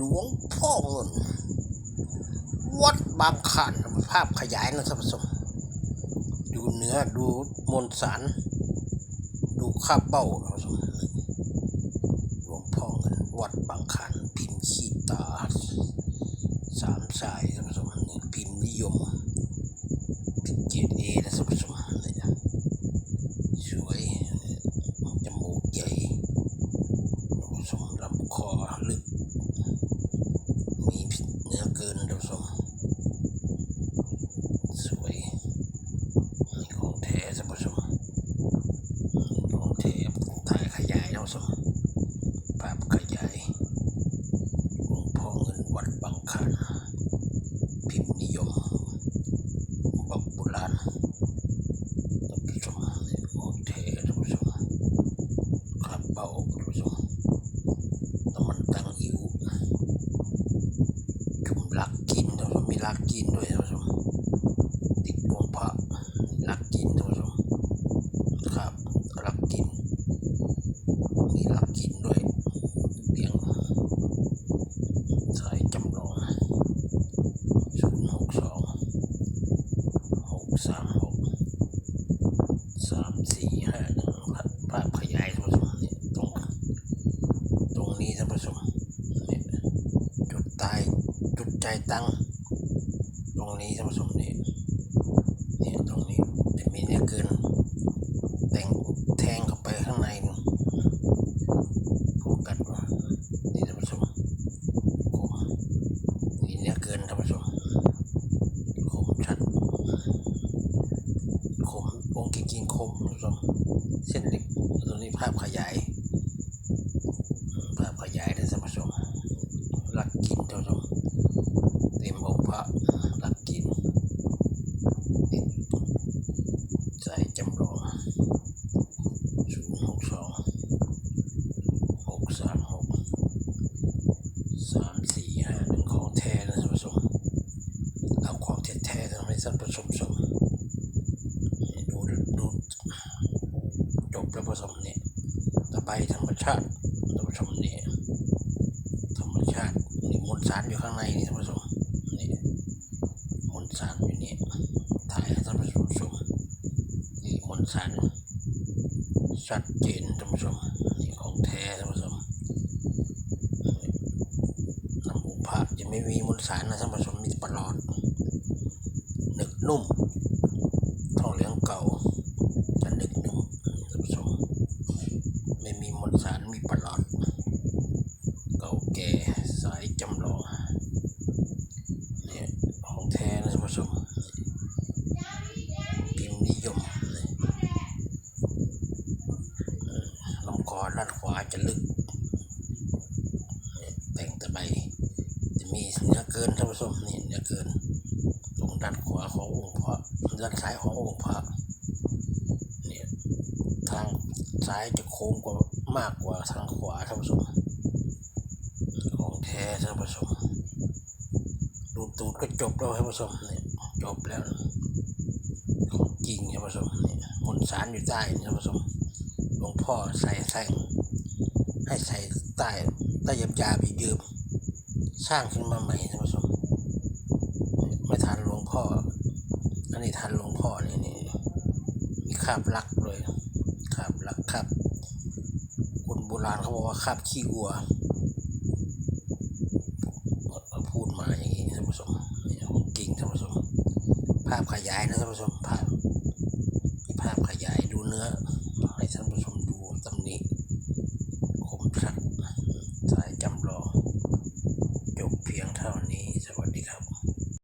หลวงพ่อเงิน วัดบางขันภาพขยายนะท่านผู้ชมดูเนื้อดูมวลสาร ดูข้าเป้าท่านผู้ชมหลวงพ่อเงิน วัดบางขันพิมพ์ขีตา สามสายท่านผู้ชมนี่พิมพ์นิยมพิมพ์เกรดเอนะท่านผู้ชมนี่นะสวยจมูกใหญ่ท่านผู้ชมลำคอลึก มีเนื้อเกินท่านผู้ชมสวยนี่ของแท้ท่านผู้ชมของแท้ถ่ายขยายท่านผู้ชมภาพขยายหลวงพ่อเงินวัดบางขัน พิมพ์นิยมบอกโบราณท่านผู้ชมนี่ของแท้ท่านผู้ชมครับเบาท่านผู้ชมน้ำมันตั้งอิ๋ว จุ่มลักกินท่านผู้ชม มีลักกินด้วยท่านผู้ชมติดดวงพระลักกินท่านผู้ชมครับลักกินมีลักกินด้วยเลี้ยงสายจำลองศูนย์หกสองหกสามหกสามสี่ห้าหนึ่งภาพขยายท่านผู้ชมนี่ตรงตรงนี้ท่านผู้ชมนี่ยจุดตายจุดใจตั้ง ตรงนี้ท่านผู้ชมนี่เนี่ยตรงนี้จะมีเนื้อเกินแต่งแทงเข้าไปข้างในนู่นโฟกัสนี่ท่านผู้ชมคมมีเนื้อเกินท่านผู้ชมคมชัดคมวงจริงคมท่านผู้ชมเส้นเล็กตรงนี้ภาพขยายภาพขยายได้ท่านผู้ชมลักกินเจ้ชมเต็มองค์พระลักกินนี่ใส่จำลองศูนย์หกสองหกสามหกสามสี่ห้าหนึ่งของแท้นะท่านผู้ชมเอาของแท้ๆทำให้ท่านผู้ชมชมนี่ดูดูจบแล้วผู้ชมนี่ตะ ไบธรรมชาติท่านผู้ชมนี่ธรรมชาตินี่มวลสารอยู่ข้างในนี่ท่านผู้ชมนี่มวลสารอยู่นี่ถ่ายให้ท่านผู้ชมชมนี่มวลสารชัดเจนท่านผู้ชมนี่ของแท้ท่านผู้ชมน้ำมูกพระจะไม่มีมวลสารนะท่านผู้ชมมีแต่ปลอดหนึกนุ่มทองเหลืองเก่าจะหนึกนุ่มท่านผู้ชมไม่มีมวลสารมีประหลอด เก่า แก่สายจำลองเนี่ยของแท้นะท่านผู้ชมพิมพ์นิยมเนี่ยเออลำคอด้านขวาจะลึกเนี่ยแต่งตะไบจะมีเนื้อเกินท่านผู้ชมนี่เนื้อเกิน ตรงด้านขวาขององค์พระด้านซ้ายขององค์พระเนี่ยทางซ้ายจะโค้งกว่ามากกว่าทางขวาท่านผู้ชมของ แท้ท่านผู้ชมดูตูดก็จบแล้วท่านผู้ชมเนี่ยจบแล้วของจริงท่านผู้ชมเนี่ยมนสารอยู่ใต้ท่านผู้ชมหลวงพ่อใส่แท่งให้ใส่ใต้ใต้ยำยาบียืมสร้างขึ้นมาใหม่ท่านผู้ชมไม่ทันหลวงพ่ออันนี้ทันหลวงพ่อนี่นี่มีคาบลักเลยคาบลักคราบคนโบราณเขาบอกว่าคาบขี้วัว มาพูดมาอย่างนี้ท่านผู้ชมนี่ของจริงท่านผู้ชม ภาพขยายนะท่านผู้ชมภาพมีภาพขยายดูเนื้อให้ท่านผู้ชม